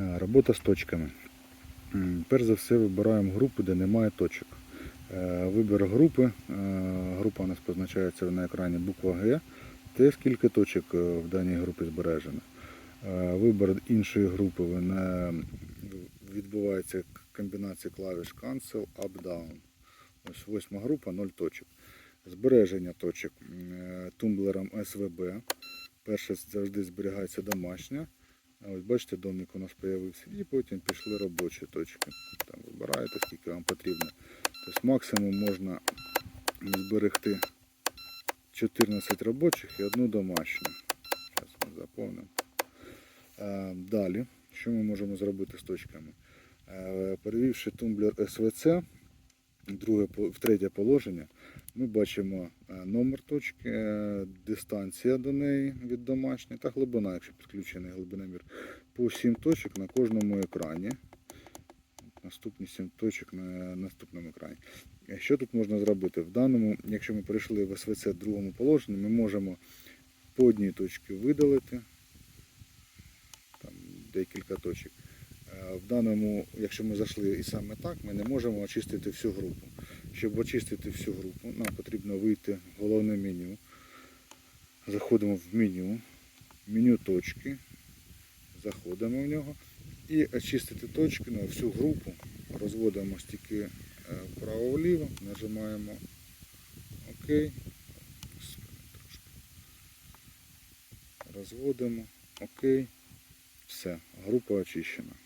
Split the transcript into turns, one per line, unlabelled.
Е, Робота з точками. Перш за все вибираємо групу, де немає точок. Е, Вибір групи. Е, Група у нас позначається на екрані буква Г. Те, скільки точок в даній групі збережено. Вибір іншої групи відбувається комбінація клавіш Cancel, Up, Down. Ось восьма група 0 точок. Збереження точок тумблером SVB. Перше завжди зберігається домашня. Ось бачите, домик у нас з'явився. І потім пішли робочі точки. Там вибираєте, скільки вам потрібно. Тобто максимум можна зберегти 14 робочих і одну домашню. Зараз ми заповнимо. Е, Далі, що ми можемо зробити з точками? Е, Перевівши тумблер SVC, друге, третє положення, ми бачимо е, номер точки, е, дистанція до неї від домашньої та глибина, якщо підключений глибиномір, по 7 точок на кожному екрані. Наступні 7 точок на наступному екрані. Е, Що тут можна зробити? В даному, якщо ми перейшли в СВЦ другому положенні, ми можемо по одній точці видалити там, декілька точок. В даному, якщо ми зайшли і саме так, ми не можемо очистити всю групу. Щоб очистити всю групу, нам потрібно вийти в головне меню. Заходимо в меню, меню точки, заходимо в нього і очистити точки на всю групу. Розводимо стільки е, вправо-вліво, нажимаємо ОК. Розводимо ОК. Все, група очищена.